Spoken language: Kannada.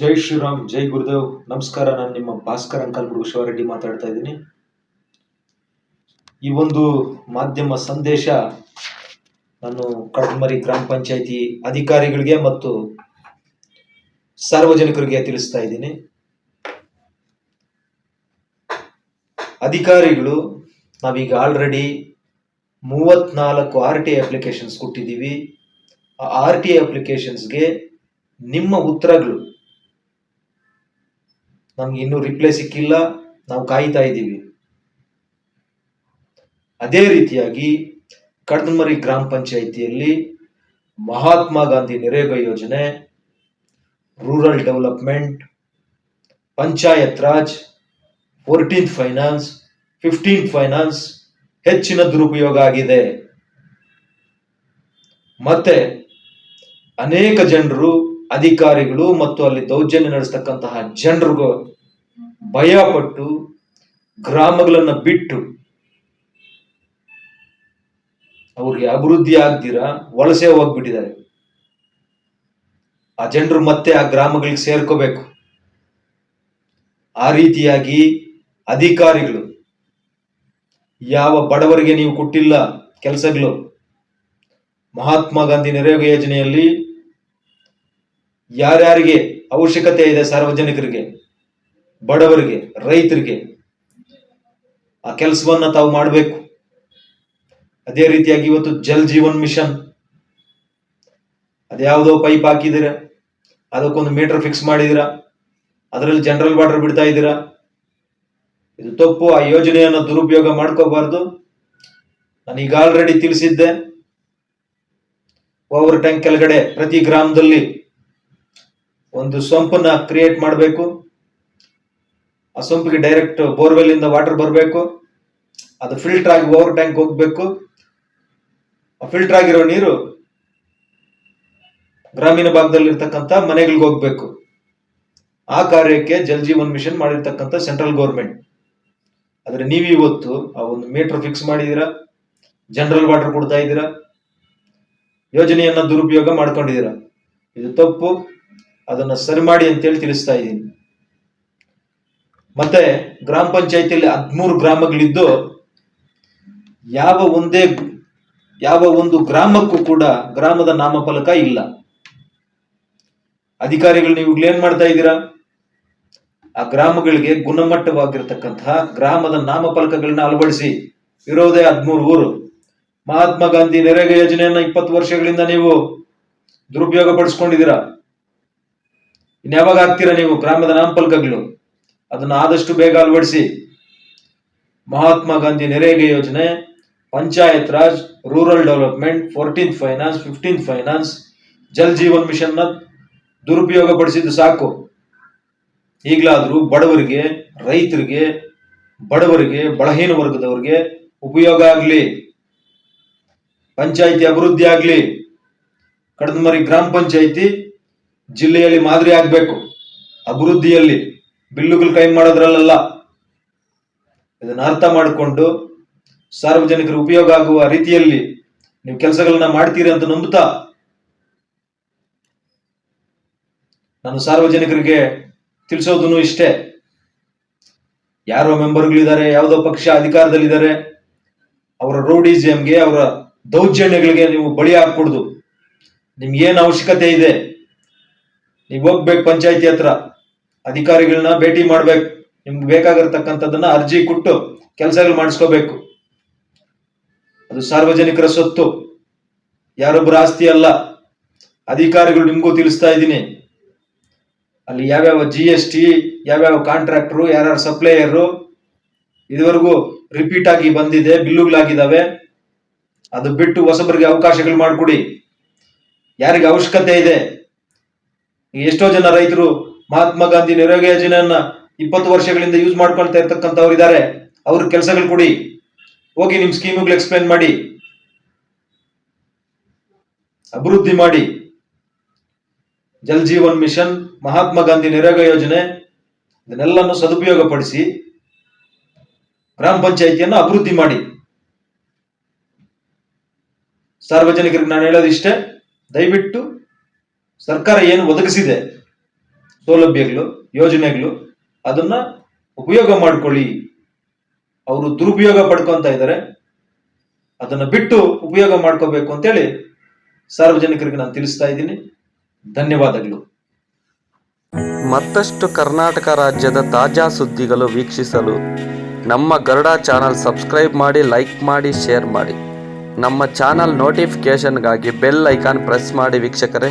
ಜೈ ಶ್ರೀರಾಮ್, ಜೈ ಗುರುದೇವ್. ನಮಸ್ಕಾರ, ನಾನು ನಿಮ್ಮ ಭಾಸ್ಕರ್ ಅಂಕಲ್ ಶಿವರೆಡ್ಡಿ ಮಾತಾಡ್ತಾ ಇದ್ದೀನಿ. ಈ ಒಂದು ಮಾಧ್ಯಮ ಸಂದೇಶ ನಾನು ಕಡಮರಿ ಗ್ರಾಮ ಪಂಚಾಯಿತಿ ಅಧಿಕಾರಿಗಳಿಗೆ ಮತ್ತು ಸಾರ್ವಜನಿಕರಿಗೆ ತಿಳಿಸ್ತಾ ಇದ್ದೀನಿ. ಅಧಿಕಾರಿಗಳು, ನಾವೀಗ ಆಲ್ರೆಡಿ ಮೂವತ್ನಾಲ್ಕು ಆರ್ ಟಿ ಅಪ್ಲಿಕೇಶನ್ಸ್ ಕೊಟ್ಟಿದ್ದೀವಿ. ಆ ಆರ್ ಟಿ ಅಪ್ಲಿಕೇಶನ್ಸ್ಗೆ ನಿಮ್ಮ ಉತ್ತರಗಳು ನಮ್ಗೆ ಇನ್ನೂ ರಿಪ್ಲೈ ಸಿಕ್ಕಿಲ್ಲ. ನಾವು ಕಾಯ್ತಾ ಇದ್ದೀವಿ. ಅದೇ ರೀತಿಯಾಗಿ ಕಡದಮರಿ ಗ್ರಾಮ ಪಂಚಾಯಿತಿಯಲ್ಲಿ ಮಹಾತ್ಮ ಗಾಂಧಿ ನರೇಗಾ ಯೋಜನೆ rural development panchayat raj fourteenth finance fifteenth finance ಹೆಚ್ಚಿನ ದುರುಪಯೋಗ ಆಗಿದೆ. ಮತ್ತೆ ಅನೇಕ ಜನರು ಅಧಿಕಾರಿಗಳು ಮತ್ತು ಅಲ್ಲಿ ದೌರ್ಜನ್ಯ ನಡೆಸ್ತಕ್ಕಂತಹ ಜನರಿಗೂ ಭಯಪಟ್ಟು ಗ್ರಾಮಗಳನ್ನ ಬಿಟ್ಟು ಅವ್ರಿಗೆ ಅಭಿವೃದ್ಧಿ ಆಗ್ದಿರಾ ವಲಸೆ ಹೋಗ್ಬಿಟ್ಟಿದ್ದಾರೆ. ಆ ಜನರು ಮತ್ತೆ ಆ ಗ್ರಾಮಗಳಿಗೆ ಸೇರ್ಕೋಬೇಕು. ಆ ರೀತಿಯಾಗಿ ಅಧಿಕಾರಿಗಳು, ಯಾವ ಬಡವರಿಗೆ ನೀವು ಕೊಟ್ಟಿಲ್ಲ ಕೆಲಸಗಳು, ಮಹಾತ್ಮ ಗಾಂಧಿ ನೆರೆಯೋಗ ಯೋಜನೆಯಲ್ಲಿ ಯಾರ್ಯಾರಿಗೆ ಅವಶ್ಯಕತೆ ಇದೆ ಸಾರ್ವಜನಿಕರಿಗೆ, ಬಡವರಿಗೆ, ರೈತರಿಗೆ, ಆ ಕೆಲಸವನ್ನ ತಾವು ಮಾಡಬೇಕು. ಅದೇ ರೀತಿಯಾಗಿ ಇವತ್ತು ಜಲ್ ಜೀವನ್ ಮಿಷನ್ ಅದ್ಯಾವುದೋ ಪೈಪ್ ಹಾಕಿದಿರ ಅದಕ್ಕೊಂದು ಮೀಟರ್ ಫಿಕ್ಸ್ ಮಾಡಿದಿರ ಅದರಲ್ಲಿ ಜನರಲ್ ವಾಟರ್ ಬಿಡ್ತಾ ಇದ್ದೀರಾ, ಇದು ತಪ್ಪು, ಆ ಯೋಜನೆಯನ್ನು ದುರುಪಯೋಗ ಮಾಡ್ಕೋಬಾರ್ದು. ನಾನು ಈಗ ಆಲ್ರೆಡಿ ತಿಳಿಸಿದ್ದೆ, ಓವರ್ ಟ್ಯಾಂಕ್ ಕೆಳಗಡೆ ಪ್ರತಿ ಗ್ರಾಮದಲ್ಲಿ ಒಂದು ಸೊಂಪನ್ನ ಕ್ರಿಯೇಟ್ ಮಾಡಬೇಕು. ಆ ಸೊಂಪಿಗೆ ಡೈರೆಕ್ಟ್ ಬೋರ್ವೆಲ್ ಇಂದ ವಾಟರ್ ಬರಬೇಕು. ಅದು ಫಿಲ್ಟರ್ ಆಗಿ ಓವರ್ ಟ್ಯಾಂಕ್ ಹೋಗ್ಬೇಕು. ಆ ಫಿಲ್ಟರ್ ಆಗಿರೋ ನೀರು ಗ್ರಾಮೀಣ ಭಾಗದಲ್ಲಿ ಇರ್ತಕ್ಕಂಥ ಮನೆಗಳಿಗೆ ಹೋಗ್ಬೇಕು. ಆ ಕಾರ್ಯಕ್ಕೆ ಜಲ್ ಜೀವನ್ ಮಿಷನ್ ಮಾಡಿರ್ತಕ್ಕಂಥ ಸೆಂಟ್ರಲ್ ಗೌರ್ಮೆಂಟ್ ಆದ್ರೆ ನೀವು ಇವತ್ತು ಆ ಒಂದು ಮೀಟರ್ ಫಿಕ್ಸ್ ಮಾಡಿದೀರಾ ಜನರಲ್ ವಾಟರ್ ಕೊಡ್ತಾ ಇದ್ದೀರಾ? ಯೋಜನೆಯನ್ನ ದುರುಪಯೋಗ ಮಾಡ್ಕೊಂಡಿದ್ದೀರಾ? ಇದು ತಪ್ಪು. ಅದನ್ನ ಸರಿ ಮಾಡಿ ಅಂತೇಳಿ ತಿಳಿಸ್ತಾ ಇದ್ದೀನಿ. ಮತ್ತೆ ಗ್ರಾಮ ಪಂಚಾಯತಿಯಲ್ಲಿ ಹದಿಮೂರು ಗ್ರಾಮಗಳಿದ್ದು ಯಾವ ಒಂದೇ ಯಾವ ಒಂದು ಗ್ರಾಮಕ್ಕೂ ಕೂಡ ಗ್ರಾಮದ ನಾಮಫಲಕ ಇಲ್ಲ. ಅಧಿಕಾರಿಗಳು ನೀವು ಏನ್ ಮಾಡ್ತಾ ಇದ್ದೀರಾ? ಆ ಗ್ರಾಮಗಳಿಗೆ ಗುಣಮಟ್ಟವಾಗಿರ್ತಕ್ಕಂತಹ ಗ್ರಾಮದ ನಾಮಫಲಕಗಳನ್ನ ಅಳವಡಿಸಿ. ಇರೋದೇ ಹದಿಮೂರು ಊರು. ಮಹಾತ್ಮ ಗಾಂಧಿ ನರೇಗಾ ಯೋಜನೆಯನ್ನ ಇಪ್ಪತ್ತು ವರ್ಷಗಳಿಂದ ನೀವು ದುರುಪಯೋಗ ಪಡಿಸ್ಕೊಂಡಿದ್ದೀರಾ? ಇನ್ಯಾವಾಗ ಆಗ್ತೀರಾ ನೀವು? ಗ್ರಾಮದ ನಾಮಫಲಕಗಳು. ಅದನ್ನ ಆದಷ್ಟು ಬೇಗ ಅಳವಡಿಸಿ. ಮಹಾತ್ಮ ಗಾಂಧಿ ನೆರೆಗೆ ಯೋಜನೆ, panchayat raj, rural development fourteenth finance fifteenth finance, Jal Jeevan ಮಿಷನ್ನ ದುರುಪಯೋಗ ಪಡಿಸಿದ್ದು ಸಾಕು. ಈಗಲಾದರೂ ಬಡವರಿಗೆ, ರೈತರಿಗೆ, ಬಡವರಿಗೆ, ಬಲಹೀನ ವರ್ಗದವರಿಗೆ ಉಪಯೋಗ ಆಗಲಿ. ಪಂಚಾಯಿತಿ ಅಭಿವೃದ್ಧಿ ಆಗಲಿ. ಕಡದಮರಿ ಗ್ರಾಮ ಪಂಚಾಯಿತಿ ಜಿಲ್ಲೆಯಲ್ಲಿ ಮಾದರಿ ಆಗಬೇಕು. ಅಭಿವೃದ್ಧಿಯಲ್ಲಿ ಬಿಲ್ಲುಗಳು ಕೈ ಮಾಡೋದ್ರಲ್ಲ ಇದನ್ನ ಅರ್ಥ ಮಾಡಿಕೊಂಡು ಸಾರ್ವಜನಿಕರ ಉಪಯೋಗ ಆಗುವ ರೀತಿಯಲ್ಲಿ ನೀವು ಕೆಲಸಗಳನ್ನ ಮಾಡ್ತೀರಿ ಅಂತ ನಂಬುತ್ತಾ? ನಾನು ಸಾರ್ವಜನಿಕರಿಗೆ ತಿಳಿಸೋದನ್ನು ಇಷ್ಟೇ. ಯಾರೋ ಮೆಂಬರ್ಗಳಿದ್ದಾರೆ, ಯಾವುದೋ ಪಕ್ಷ ಅಧಿಕಾರದಲ್ಲಿದ್ದಾರೆ, ಅವರ ರೋಡಿಸಮ್ಗೆ ಅವರ ದೌರ್ಜನ್ಯಗಳಿಗೆ ನೀವು ಬಳಿ ಹಾಕ್ಕೊಡ್ದು. ನಿಮ್ಗೆ ಏನು ಅವಶ್ಯಕತೆ ಇದೆ? ನೀವು ಹೋಗ್ಬೇಕು ಪಂಚಾಯತಿ ಹತ್ರ. ಅಧಿಕಾರಿಗಳನ್ನ ಭೇಟಿ ಮಾಡ್ಬೇಕು. ನಿಮ್ಗೆ ಬೇಕಾಗಿರ್ತಕ್ಕಂಥದ್ದನ್ನ ಅರ್ಜಿ ಕೊಟ್ಟು ಕೆಲಸಗಳು ಮಾಡಿಸ್ಕೋಬೇಕು. ಅದು ಸಾರ್ವಜನಿಕರ ಸೊತ್ತು. ಯಾರೊಬ್ಬರ ಆಸ್ತಿ ಅಲ್ಲ. ಅಧಿಕಾರಿಗಳು ನಿಮಗೂ ತಿಳಿಸ್ತಾ ಇದ್ದೀನಿ. ಅಲ್ಲಿ ಯಾವ್ಯಾವ ಜಿ ಎಸ್ ಟಿ ಯಾವ್ಯಾವ ಕಾಂಟ್ರಾಕ್ಟ್ರು ಯಾರ್ಯಾರು ಸಪ್ಲೈಯರು ಇದುವರೆಗೂ ರಿಪೀಟ್ ಆಗಿ ಬಂದಿದೆ, ಬಿಲ್ಲುಗಳಾಗಿದ್ದಾವೆ. ಅದು ಬಿಟ್ಟು ಹೊಸಬರಿಗೆ ಅವಕಾಶಗಳು ಮಾಡಿಕೊಡಿ. ಯಾರಿಗೆ ಅವಶ್ಯಕತೆ ಇದೆ ಎಷ್ಟೋ ಜನ ರೈತರು ಮಹಾತ್ಮ ಗಾಂಧಿ ನಿರೋಗ ಯೋಜನೆಯನ್ನ ಇಪ್ಪತ್ತು ವರ್ಷಗಳಿಂದ ಯೂಸ್ ಮಾಡ್ಕೊಳ್ತಾ ಇರ್ತಕ್ಕಂಥವ್ರು ಇದ್ದಾರೆ ಅವ್ರ ಕೆಲಸಗಳು ಕೊಡಿ. ಹೋಗಿ ನಿಮ್ ಸ್ಕೀಮ್ಗಳು ಎಕ್ಸ್ಪ್ಲೇನ್ ಮಾಡಿ. ಅಭಿವೃದ್ಧಿ ಮಾಡಿ. ಜಲ್ ಜೀವನ್ ಮಿಷನ್, ಮಹಾತ್ಮ ಗಾಂಧಿ ನಿರೋಗ ಯೋಜನೆ ಇದನ್ನೆಲ್ಲನ್ನು ಸದುಪಯೋಗ ಪಡಿಸಿ ಗ್ರಾಮ ಪಂಚಾಯಿತಿಯನ್ನು ಅಭಿವೃದ್ಧಿ ಮಾಡಿ. ಸಾರ್ವಜನಿಕರಿಗೆ ನಾನು ಹೇಳೋದಿಷ್ಟೇ, ದಯವಿಟ್ಟು ಸರ್ಕಾರ ಏನು ಒದಗಿಸಿದೆ? ಸೌಲಭ್ಯಗಳು, ಯೋಜನೆಗಳು, ಅದನ್ನ ಉಪಯೋಗ ಮಾಡ್ಕೊಳ್ಳಿ. ಅವರು ದುರುಪಯೋಗ ಪಡ್ಕೊಂತ ಇದ್ದಾರೆ ಅದನ್ನ ಬಿಟ್ಟು ಉಪಯೋಗ ಮಾಡ್ಕೋಬೇಕು ಅಂತೇಳಿ ಸಾರ್ವಜನಿಕರಿಗೆ ನಾನು ತಿಳಿಸ್ತಾ ಇದ್ದೀನಿ. ಧನ್ಯವಾದಗಳು. ಮತ್ತಷ್ಟು ಕರ್ನಾಟಕ ರಾಜ್ಯದ ತಾಜಾ ಸುದ್ದಿಗಳು ವೀಕ್ಷಿಸಲು ನಮ್ಮ ಗರುಡ ಚಾನಲ್ ಸಬ್ಸ್ಕ್ರೈಬ್ ಮಾಡಿ, ಲೈಕ್ ಮಾಡಿ, ಶೇರ್ ಮಾಡಿ. ನಮ್ಮ ಚಾನಲ್ ನೋಟಿಫಿಕೇಷನ್ಗಾಗಿ ಬೆಲ್ ಐಕಾನ್ ಪ್ರೆಸ್ ಮಾಡಿ ವೀಕ್ಷಕರೇ.